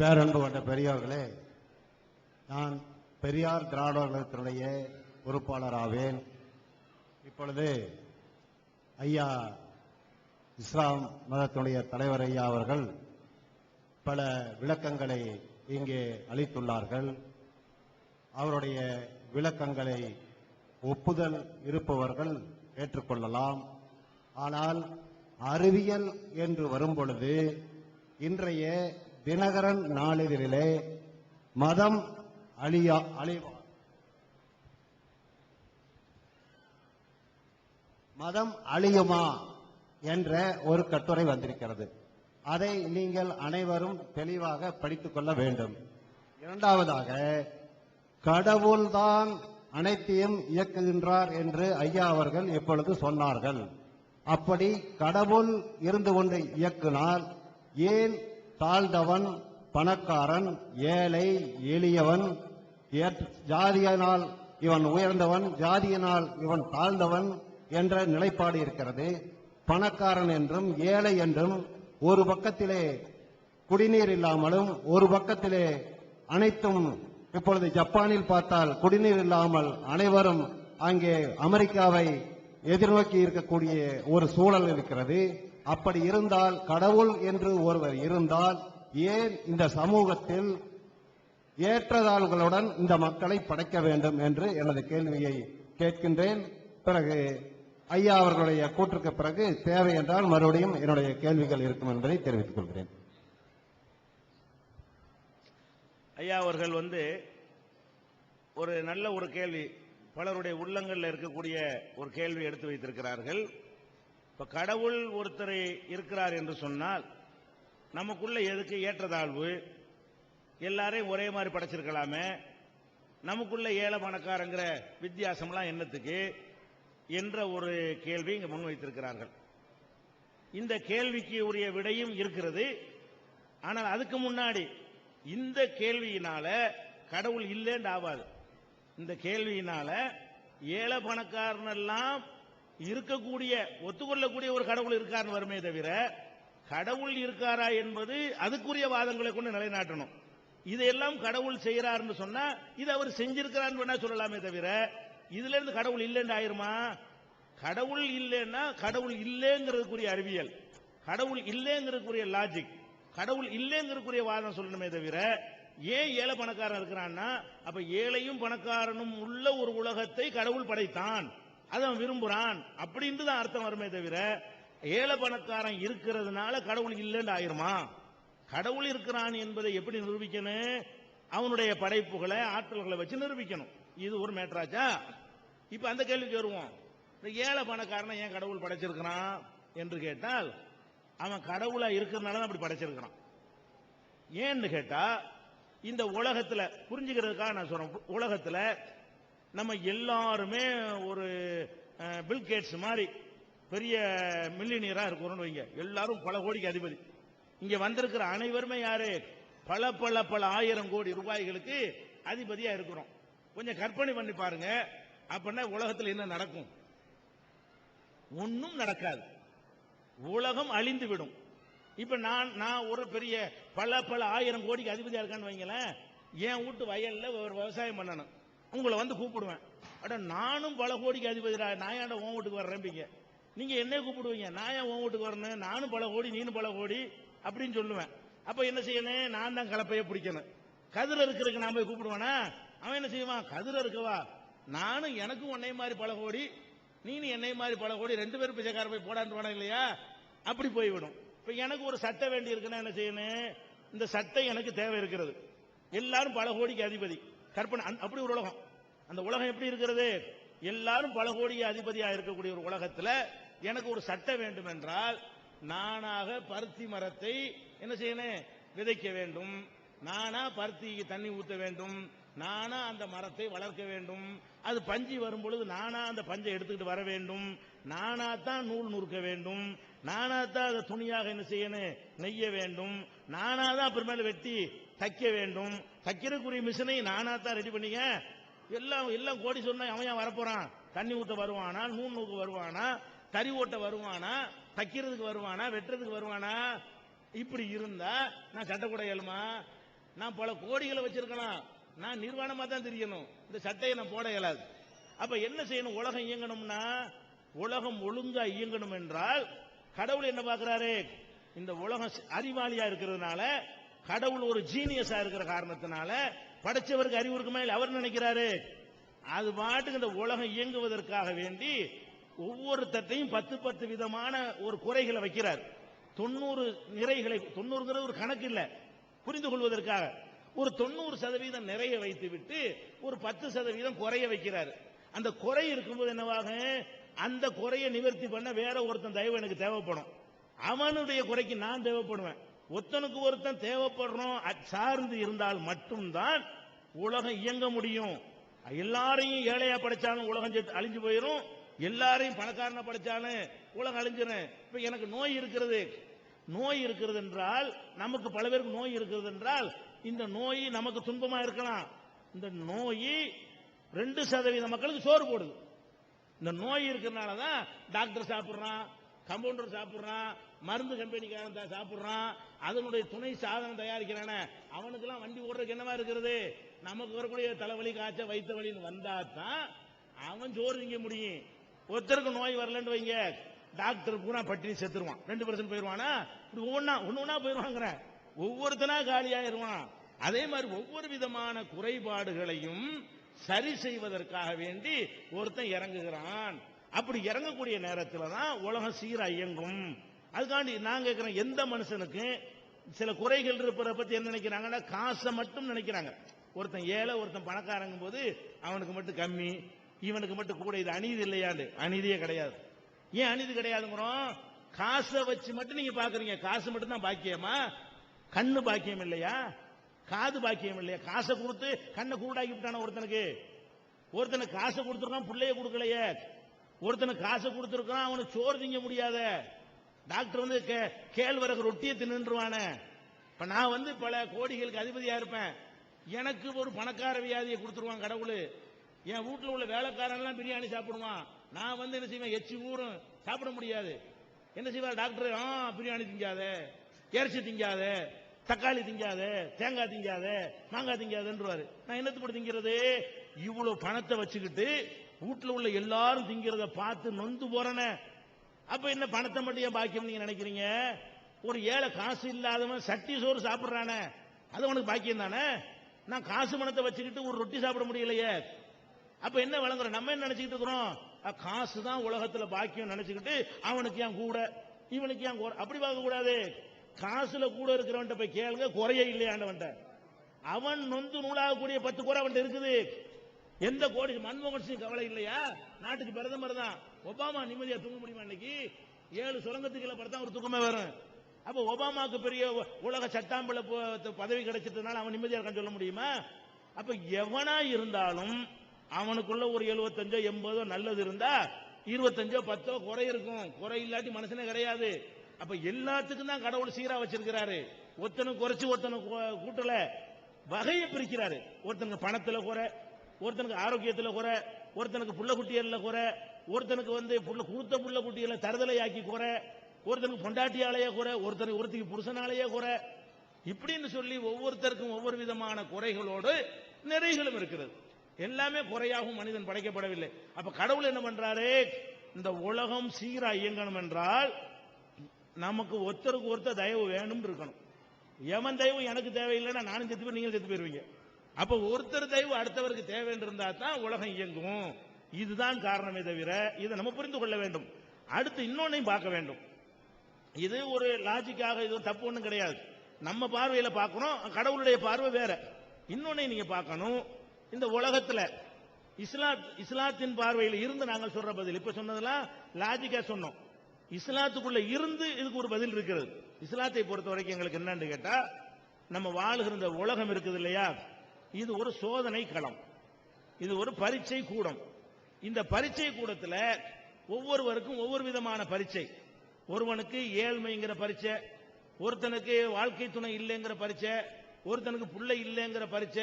பேரன்பு கொண்ட பெரியோர்களே நான் பெரியார் திராவிட கழகத்தினுடைய பொறுப்பாளராவேன். இப்பொழுது ஐயா இஸ்லாம் மதத்தினுடைய தலைவர் ஐயா அவர்கள் பல விளக்கங்களை இங்கே அளித்துள்ளார்கள். அவருடைய விளக்கங்களை ஒப்புதல் இருப்பவர்கள் ஏற்றுக்கொள்ளலாம். ஆனால் அறிவியல் என்று வரும்பொழுது இன்றைய தினகரன் நாளிதழிலே மதம் அழியா அழிவா. மதம் அழியுமா என்ற ஒரு கட்டுரை வந்திருக்கிறது. அதை நீங்கள் அனைவரும் தெளிவாக படித்துக் கொள்ள வேண்டும். இரண்டாவதாக கடவுள்தான் அனைத்தையும் இயக்குகின்றார் என்று ஐயா அவர்கள் இப்பொழுது சொன்னார்கள். அப்படி கடவுள் இருந்து கொண்டு இயக்குனால் ஏன் தாழ்ந்தவன் பணக்காரன் ஏழை எளியவன் ஜாதியினால் இவன் உயர்ந்தவன் ஜாதியினால் இவன் தாழ்ந்தவன் என்ற நிலைப்பாடு இருக்கிறது. பணக்காரன் என்றும் ஏழை என்றும் ஒரு பக்கத்திலே குடிநீர் இல்லாமலும் ஒரு பக்கத்திலே அனைத்தும் இப்பொழுது ஜப்பானில் பார்த்தால் குடிநீர் இல்லாமல் அனைவரும் அங்கே அமெரிக்காவை எதிர்நோக்கி இருக்கக்கூடிய ஒரு சூழல் இருக்கிறது. அப்படி இருந்தால் கடவுள் என்று ஒருவர் இருந்தால் ஏன் இந்த சமூகத்தில் ஏற்றதாழ்வுகளுடன் இந்த மக்களை படைக்க வேண்டும் என்று எனது கேள்வியை கேட்கின்றேன். பிறகு ஐயா அவர்களுடைய கூற்றுக்கு பிறகு தேவை என்றால் மறுபடியும் என்னுடைய கேள்விகள் இருக்கும் என்பதை தெரிவித்துக் கொள்கிறேன். ஐயா அவர்கள் வந்து ஒரு நல்ல ஒரு கேள்வி பலருடைய உள்ளங்கள்ல இருக்கக்கூடிய ஒரு கேள்வி எடுத்து வைத்திருக்கிறார்கள். இப்ப கடவுள் ஒருத்தர் இருக்கிறார் என்று சொன்னால் நமக்குள்ள எதுக்கு ஏற்றதாழ்வு? எல்லாரையும் ஒரே மாதிரி படைச்சிருக்கலாமே. நமக்குள்ள ஏழை பணக்காரங்கிற வித்தியாசம்லாம் என்னத்துக்கு? என்ற ஒரு கேள்வி இங்கு முன்வைத்திருக்கிறார்கள். இந்த கேள்விக்கு உரிய விடையும் இருக்கிறது. ஆனால் அதுக்கு முன்னாடி இந்த கேள்வியினால கடவுள் இல்லைன்னு ஆவாது. இந்த கேள்வியினால ஏழை பணக்காரனெல்லாம் இருக்கக்கூடிய ஒத்துக்கொள்ளக்கூடிய ஒரு கடவுள் இருக்காருன்னு வருமே தவிர கடவுள் இருக்காரா என்பது அதுக்குரிய வாதங்களை கொண்டு நிலைநாட்டணும். இதையெல்லாம் கடவுள் செய்யறாருன்னு சொன்னா இது அவர் செஞ்சிருக்கிறான்னு வேணா சொல்லலாமே தவிர இதுல இருந்து கடவுள் இல்லைன்னு ஆயிருமா? கடவுள் இல்லைன்னா கடவுள் இல்லைங்கிறதுக்குரிய அறிவியல். கடவுள் இல்லைங்கிறதுக்குரிய லாஜிக் கடவுள் இல்லைங்கிறதுக்குரிய வாதம் சொல்லணுமே தவிர ஏன் ஏழை பணக்காரன் இருக்கிறான்னா அப்ப ஏழையும் பணக்காரனும் உள்ள ஒரு உலகத்தை கடவுள் படைத்தான். அதை அவன் விரும்புறான். அப்படின்னு தான் அர்த்தம் வருமே தவிர ஏழை பணக்காரன் இருக்கிறதுனால கடவுள் இல்லைன்னு ஆயிருமா? கடவுள் இருக்கிறான் என்பதை எப்படி நிரூபிக்கணும்? அவனுடைய படைப்புகளை ஆற்றல்களை வச்சு நிரூபிக்கணும். இது ஒரு மேட்ராச்சா? இப்ப அந்த கேள்விக்கு வருவோம். இந்த ஏழை பணக்காரனை ஏன் கடவுள் படைச்சிருக்கிறான் என்று கேட்டால் அவன் கடவுளா இருக்கிறதுனால தான் அப்படி படைச்சிருக்கிறான். ஏன்னு கேட்டா இந்த உலகத்துல புரிஞ்சுக்கிறதுக்காக நான் சொல்றேன் உலகத்துல நம்ம எல்லாருமே ஒரு பில்கேட்ஸ் மாதிரி பெரிய மில்லினியரா இருக்கிறோம்னு வைங்க. எல்லாரும் பல கோடிக்கு அதிபதி. இங்க வந்திருக்கிற அனைவருமே யாரு? பல பல பல ஆயிரம் கோடி ரூபாய்களுக்கு அதிபதியா இருக்கிறோம். கொஞ்சம் கற்பனை பண்ணி பாருங்க. அப்படின்னா உலகத்தில் என்ன நடக்கும்? ஒன்னும் நடக்காது. உலகம் அழிந்து விடும் இப்ப நான் நான் ஒரு பெரிய பல பல ஆயிரம் கோடிக்கு அதிபதியா இருக்கான்னு வைங்களேன். என் வீட்டு வயல்ல ஒரு விவசாயம் பண்ணணும். உங்களை வந்து கூப்பிடுவேன். அட நானும் பல கோடிக்கு அதிபதிடா நான் ஏன்டா வீட்டுக்கு வர்றேன்பீங்க நீங்க என்ன கூப்பிடுவீங்க? நான் ஏன் வீட்டுக்கு வரணும்? நானும் பல கோடி நீனும் பல கோடி அப்படின்னு சொல்லுவேன். அப்ப என்ன செய்யணும்? நான் தான் கலப்பைய பிடிக்கணும். கதிர இருக்கிறதுக்கு நான் போய் கூப்பிடுவானா? அவன் என்ன செய்வான்? கதிர இருக்கவா நானும் எனக்கும் உன்னை மாதிரி பல கோடி நீனும் என்னை மாதிரி பல கோடி ரெண்டு பேரும் பிச்சைக்கார போய் போடான்னு இல்லையா? அப்படி போய்விடும். இப்ப எனக்கு ஒரு சட்டை வேண்டி இருக்குன்னா என்ன செய்யணும்? இந்த சட்டை எனக்கு தேவை இருக்கிறது. எல்லாரும் பல கோடிக்கு அதிபதி. கற்பனை அப்படி ஒரு உலகம். அந்த உலகம் எப்படி இருக்கிறது? எல்லாரும் பல கோடிக்கு அதிபதியா இருக்கக்கூடிய ஒரு உலகத்துல எனக்கு ஒரு சட்டை வேண்டும் என்றால் நானாக பருத்தி மரத்தை என்ன செய்யணும்? விதைக்க வேண்டும். நானா பருத்திக்கு தண்ணி ஊற்ற வேண்டும். நானா அந்த மரத்தை வளர்க்க வேண்டும். அது பஞ்சு வரும் பொழுது நானா அந்த பஞ்சை எடுத்துக்கிட்டு வர வேண்டும். நானா தான் நூல் நுறுக்க வேண்டும். நானா தான் அதை துணியாக என்ன செய்யணும்? நெய்ய வேண்டும். நானா தான் அப்புறமேல வெட்டி தைக்க வேண்டும். தைக்கிறதுக்குரிய மிஷினை நானா தான் ரெடி பண்ணிங்க. எல்லாம் எல்லாம் கோடி சொன்னா அவன் ஏன் வரப்போறான்? தண்ணி ஊத்த வருவானா? நூல் நூக்கு வருவானா? தறி ஓட்ட வருவானா? தைக்கிறதுக்கு வருவானா? வெட்டுறதுக்கு வருவானா? இப்படி இருந்தா நான் சட்டை கூட இயலுமா நான் பல கோடிகளை வச்சிருக்கலாம். நான் நிர்வாணமா தான் தெரியணும். இந்த சட்டையை நான் போட இயலாது. அப்ப என்ன செய்யணும்? உலகம் இயங்கணும்னா உலகம் ஒழுங்கா இயங்கணும் என்றால் கடவுள் என்ன பாக்குறாரு இந்த உலகம் அறிவாளியா இருக்கிறதுனால கடவுள் ஒரு ஜீனியஸா இருக்கிற காரணத்தினால படைச்சவருக்கு அறிவு இருக்குமா இல்லை அவர் நினைக்கிறாரு. அது பாட்டுக்கு இந்த உலகம் இயங்குவதற்காக வேண்டி ஒவ்வொருத்தையும் பத்து பத்து விதமான ஒரு குறைகளை வைக்கிறார். தொண்ணூறு நிறைகளை தொண்ணூறுங்கிறது ஒரு கணக்கு இல்லை. புரிந்து கொள்வதற்காக. ஒரு தொண்ணூறு சதவீதம் நிறைய வைத்து விட்டு ஒரு பத்து சதவீதம் குறைய வைக்கிறார். அந்த குறை இருக்கும்போது என்னவாக? அந்த குறையை நிவர்த்தி பண்ண வேற ஒருத்தன் தயவு எனக்கு தேவைப்படும். அவனுடைய குறைக்கு நான் தேவைப்படுவேன். ஒருத்தனுக்கு ஒருத்தன் தேவைப்படுறோம் அது சார்ந்து இருந்தால் மட்டும்தான் உலகம் இயங்க முடியும். எல்லாரையும் ஏழையா படைச்சாலும் உலகம் அழிஞ்சு போயிடும் எல்லாரையும் பணக்காரனை படைச்சாலும் உலகம் அழிஞ்சிடும் இப்ப எனக்கு நோய் இருக்கிறது. நோய் இருக்கிறது என்றால் நமக்கு பல பேருக்கு நோய் இருக்கிறது என்றால் இந்த நோய் நமக்கு துன்பமா இருக்கலாம். இந்த நோய் ரெண்டு சதவீத மக்களுக்கு சோறு போடுது. இந்த நோய் இருக்கிறதுனால தான் டாக்டர் சாப்பிடுறான் கம்பவுண்டர் சாப்பிடுறான் மருந்து கம்பெனிக்காரன் தான் சாப்பிடுறான். அதனுடைய துணை சாதனம் தயாரிக்கிறானே. அவனுக்கெல்லாம் வண்டி ஓடுறதுக்கு என்னவா இருக்கிறது? நமக்கு வரக்கூடிய தலைவலி காய்ச்ச வைத்த வலின்னு வந்தா தான் அவன் சோறு திங்க முடியும். ஒருத்தருக்கு நோய் வரலன்னு வைங்க. டாக்டர் பூரா பட்டினி செத்துருவான். ரெண்டு பர்சன்ட் போயிருவானா? இப்படி ஒவ்வொன்னா ஒண்ணு ஒண்ணா போயிருவாங்கிற. ஒவ்வொருத்தனா காலியாயிருவான் அதே மாதிரி ஒவ்வொரு விதமான குறைபாடுகளையும் சரி செய்வதற்காக வேண்டி ஒருத்தன் இறங்குகிறான். அப்படி இறங்கக்கூடிய நேரத்தில் தான் உலகம் சீரா இயங்கும். அதுக்காண்டி நான் கேட்கிறேன் எந்த மனுஷனுக்கு சில குறைகள் இருப்பதை பத்தி என்ன நினைக்கிறாங்கன்னா காசை மட்டும் நினைக்கிறாங்க. ஒருத்தன் ஏழை ஒருத்தன் பணக்காரங்கும் போது அவனுக்கு மட்டும் கம்மி இவனுக்கு மட்டும் கூட இது அநீதி இல்லையாண்டு. அநீதியே கிடையாது. ஏன் அநீதி கிடையாதுங்கிறோம்? காசை வச்சு மட்டும் நீங்க பாக்குறீங்க. காசு மட்டும் தான் பாக்கியமா? கண்ணு பாக்கியம் இல்லையா? காது பாக்கியம் இல்லையா? காசை கொடுத்து கண்ணை கூடாக்கி விட்டான ஒருத்தனுக்கு? ஒருத்தனுக்கு காசை கொடுத்துருக்கான் பிள்ளைய கொடுக்கலையே. ஒருத்தனுக்கு காசை கொடுத்துருக்கான் அவனுக்கு சோறு திங்க முடியாத. டாக்டர் வந்து கே- கேழ்வரகு ரொட்டியை தின்னுருவானே இப்ப நான் வந்து பல கோடிகளுக்கு அதிபதியா இருப்பேன். எனக்கு ஒரு பணக்கார வியாதியை கொடுத்துருவான் கடவுள். என் வீட்டில் உள்ள வேலைக்காரன்லாம் பிரியாணி சாப்பிடுவான். நான் வந்து என்ன செய்வேன்? எச்சி ஊரும் சாப்பிட முடியாது. என்ன செய்வார் டாக்டர்? ஆ பிரியாணி திங்காத. இறைச்சி திங்காத. தக்காளி திங்காத. தேங்காய் திங்காத. மாங்காய் திங்காதன்றாரு நான் என்னத்துக்கு போட்டு திங்கிறது? இவ்வளவு பணத்தை வச்சுக்கிட்டு வீட்டில் உள்ள எல்லாரும் திங்கிறத பார்த்து நொந்து போறேனே. அப்ப என்ன பணத்தை மட்டும் ஏன் பாக்கியம் நீங்க நினைக்கிறீங்க? ஒரு ஏழை காசு இல்லாதவன் சட்டி சோறு சாப்பிடுறானே அது உனக்கு பாக்கியம் தானே? நான் காசு பணத்தை வச்சுக்கிட்டு ஒரு ரொட்டி சாப்பிட முடியலையே. அப்ப என்ன வழங்குறோம் நம்ம என்ன நினைச்சுக்கிட்டு இருக்கிறோம்? காசு தான் உலகத்துல பாக்கியம் நினைச்சுக்கிட்டு அவனுக்கு ஏன் கூட இவனுக்கு ஏன் கூட. அப்படி பார்க்க கூடாது. காசுல கூட இருக்கிறவன்ட்ட போய் கேளுங்க குறைய இல்லையாண்டவன்ட்ட அவன் நொந்து நூலாகக்கூடிய பத்து குறை அவன்கிட்ட இருக்குது. எந்த கோடி மன்மோகன் சிங் கவலை இல்லையா? நாட்டுக்கு பிரதமர் தான். ஒபாமா நிம்மதியா தூங்க முடியுமா இன்னைக்கு? ஏழு சுரங்கத்துக்குள்ள படுத்தா ஒரு தூக்கமே வரும் அப்ப ஒபாமாக்கு பெரிய உ- உலக சட்டாம்பல பதவி கிடைச்சதுனால அவன் நிம்மதியா இருக்கான்னு சொல்ல முடியுமா? அப்ப எவனா இருந்தாலும் அவனுக்குள்ள ஒரு எழுபத்தஞ்சோ எண்பதோ நல்லது இருந்தா இருபத்தஞ்சோ பத்தோ குறை இருக்கும். குறை இல்லாட்டி மனுஷனே கிடையாது. அப்ப எல்லாத்துக்கும் தான் கடவுள் சீரா வச்சிருக்கிறாரு. ஒருத்தனுக்கு குறைச்சு ஒருத்தனுக்கு கூட்டல வகையை பிரிக்கிறாரு. ஒருத்தனுக்கு பணத்துல குறை ஒருத்தனுக்கு ஆரோக்கியத்துல குறை ஒருத்தனுக்கு புள்ள குட்டியல்ல குறை ஒருத்தனுக்கு வந்து புள்ள கூத்த புள்ள குட்டியல தருதலையாக்கி குறை ஒருத்தனுக்கு பொண்டாட்டியாலேயே குறை ஒருத்தனுக்கு ஒருத்தருக்கு புருஷனாலேயே குறை இப்படின்னு சொல்லி ஒவ்வொருத்தருக்கும் ஒவ்வொரு விதமான குறைகளோடு நிறைகளும் இருக்கிறது. எல்லாமே குறையாகவும் மனிதன் படைக்கப்படவில்லை. அப்ப கடவுள் என்ன பண்றாரு? இந்த உலகம் சீரா இயங்கணும் என்றால் நமக்கு ஒருத்தருக்கு ஒருத்தர் தயவு வேணும்னு இருக்கணும். எவன் தயவு எனக்கு தேவையில்லைன்னா நானும் செத்து போய் நீங்களும் செத்து போயிருவீங்க. அப்ப ஒருத்தர் தயவு அடுத்தவருக்கு தேவைன்னு இருந்தா தான் உலகம் இயங்கும். இதுதான் காரணமே தவிர இதை நம்ம புரிந்து கொள்ள வேண்டும். அடுத்து இன்னொன்னையும் பார்க்க வேண்டும். இது ஒரு லாஜிக்காக இது தப்பு ஒன்றும் கிடையாது. நம்ம பார்வையில் பார்க்கணும் கடவுளுடைய பார்வை வேற. இன்னொன்னையும் நீங்க பார்க்கணும். இந்த உலகத்துல இஸ்லாத் இஸ்லாத்தின் பார்வையில் இருந்து நாங்கள் சொல்ற பதில். இப்ப சொன்னதெல்லாம் லாஜிக்கா சொன்னோம். இஸ்லாத்துக்குள்ள இருந்து இதுக்கு ஒரு பதில் இருக்கிறது. இஸ்லாத்தை பொறுத்த வரைக்கும் எங்களுக்கு என்னன்னு கேட்டா நம்ம வாழுகிற இந்த உலகம் இருக்குது இல்லையா? இது ஒரு சோதனை களம். இது ஒரு பரீட்சை கூடம். இந்த பரீட்சை கூடத்துல ஒவ்வொருவருக்கும் ஒவ்வொரு விதமான பரீட்சை. ஒருவனுக்கு ஏழ்மைங்கிற பரீட்சை ஒருத்தனுக்கு வாழ்க்கை துணை இல்லைங்கிற பரீட்சை ஒருத்தனுக்கு புள்ளை இல்லைங்கிற பரீட்சை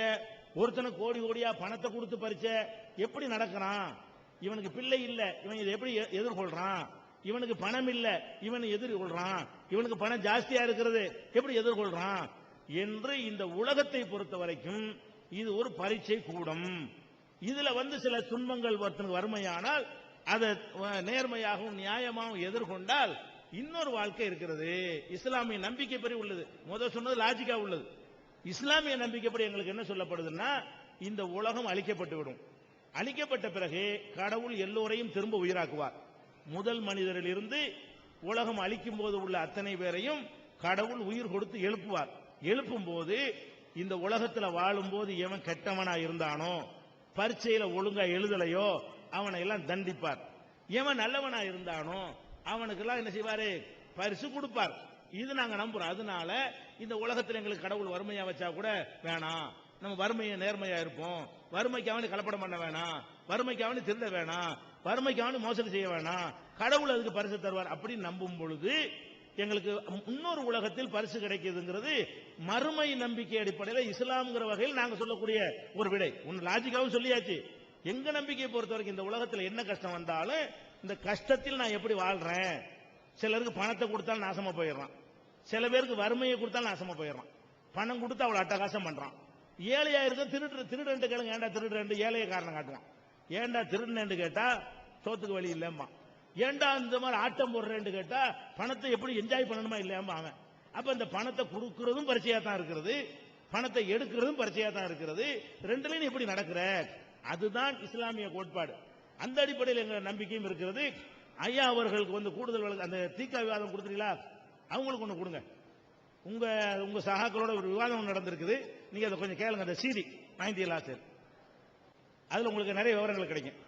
ஒருத்தனுக்கு கோடி கோடியா பணத்தை கொடுத்து பரீட்சை. எப்படி நடக்கிறான்? இவனுக்கு பிள்ளை இல்ல இவன் இதை எப்படி எ- எதிர்கொள்றான்? இவனுக்கு பணம் இல்ல இவன் எதிர்கொள்றான்? இவனுக்கு பணம் ஜாஸ்தியா இருக்கிறது எப்படி எதிர்கொள்றான்? என்று இந்த உலகத்தை பொறுத்த வரைக்கும் இது ஒரு பரீட்சை கூடம். இதுல வந்து சில துன்பங்கள் ஒருத்தனுக்கு வறுமையானால் அதை நேர்மையாகவும் நியாயமாகவும் எதிர்கொண்டால் இன்னொரு வாழ்க்கை இருக்கிறது. இஸ்லாமிய நம்பிக்கைப்படி உள்ளது. முதல் சொன்னது லாஜிக்கா உள்ளது. இஸ்லாமிய நம்பிக்கைப்படி எங்களுக்கு என்ன சொல்லப்படுதுன்னா இந்த உலகம் அழிக்கப்பட்டு விடும் அழிக்கப்பட்ட பிறகு கடவுள் எல்லோரையும் திரும்ப உயிராக்குவார். முதல் மனிதரிலிருந்து உலகம் அழிக்கும் போது உள்ள அத்தனை பேரையும் கடவுள் உயிர் கொடுத்து எழுப்புவார். எழுப்பும் போது இந்த வாழும் வாழும்போது எவன் கெட்டவனா இருந்தானோ பரீட்சையில ஒழுங்கா எழுதலையோ அவனை எல்லாம் தண்டிப்பார். எவன் நல்லவனா இருந்தானோ அவனுக்கெல்லாம் என்ன செய்வாரு? பரிசு கொடுப்பார். இது நாங்க நம்புறோம். அதனால இந்த உலகத்துல எங்களுக்கு கடவுள் வறுமையா வச்சா கூட வேணாம். நம்ம வறுமையை நேர்மையா இருப்போம். வறுமைக்கு அவனு கலப்படம் பண்ண வேணாம். வறுமைக்கு அவனு திருட வேணாம். வறுமைக்கு அவனு மோசடி செய்ய வேணாம். கடவுள் அதுக்கு பரிசு தருவார் அப்படின்னு நம்பும் பொழுது எங்களுக்கு இன்னொரு உலகத்தில் பரிசு கிடைக்குதுங்கிறது மறுமை நம்பிக்கை அடிப்படையில் இஸ்லாம்ங்கிற வகையில் நாங்கள் சொல்லக்கூடிய ஒரு விடை. ஒன்று லாஜிக்காவும் சொல்லியாச்சு. எங்க நம்பிக்கையை பொறுத்த வரைக்கும் இந்த உலகத்தில் என்ன கஷ்டம் வந்தாலும் இந்த கஷ்டத்தில் நான் எப்படி வாழ்றேன்? சிலருக்கு பணத்தை கொடுத்தாலும் நாசமா போயிடுறான். சில பேருக்கு வறுமையை கொடுத்தாலும் நாசமா போயிடுறான். பணம் கொடுத்து அவ்வளோ அட்டகாசம் பண்றான். ஏழையா இருக்க திருடு திருடன்ட்டு கேளுங்க. ஏன்டா திருடுறேன் ஏழைய காரணம் காட்டுவான் ஏன்டா திருடுனேன்னு கேட்டா சோத்துக்கு வழி இல்லைம்மா ஏன்டா இந்த மாதிரி ஆட்டம் போடுறேன்னு கேட்டா பணத்தை எப்படி என்ஜாய் பண்ணணுமா இல்லையாமா அவன் அப்ப இந்த பணத்தை கொடுக்கறதும் பரிச்சையா தான் இருக்கிறது. பணத்தை எடுக்கிறதும் பரிச்சையா தான் இருக்கிறது. ரெண்டுலையும் நீ எப்படி நடக்கிற? அதுதான் இஸ்லாமிய கோட்பாடு. அந்த அடிப்படையில் எங்க நம்பிக்கையும் இருக்கிறது. ஐயா அவர்களுக்கு வந்து கூடுதல் அந்த தீக்கா விவாதம் கொடுத்துறீங்களா அவங்களுக்கு ஒண்ணு கொடுங்க. உங்க உங்க சகாக்களோட ஒரு விவாதம் நடந்திருக்குது. நீங்க அதை கொஞ்சம் கேளுங்க. அந்த சீதி நைன்டி சார் அதுல உங்களுக்கு நிறைய விவரங்கள் கிடைக்கும்.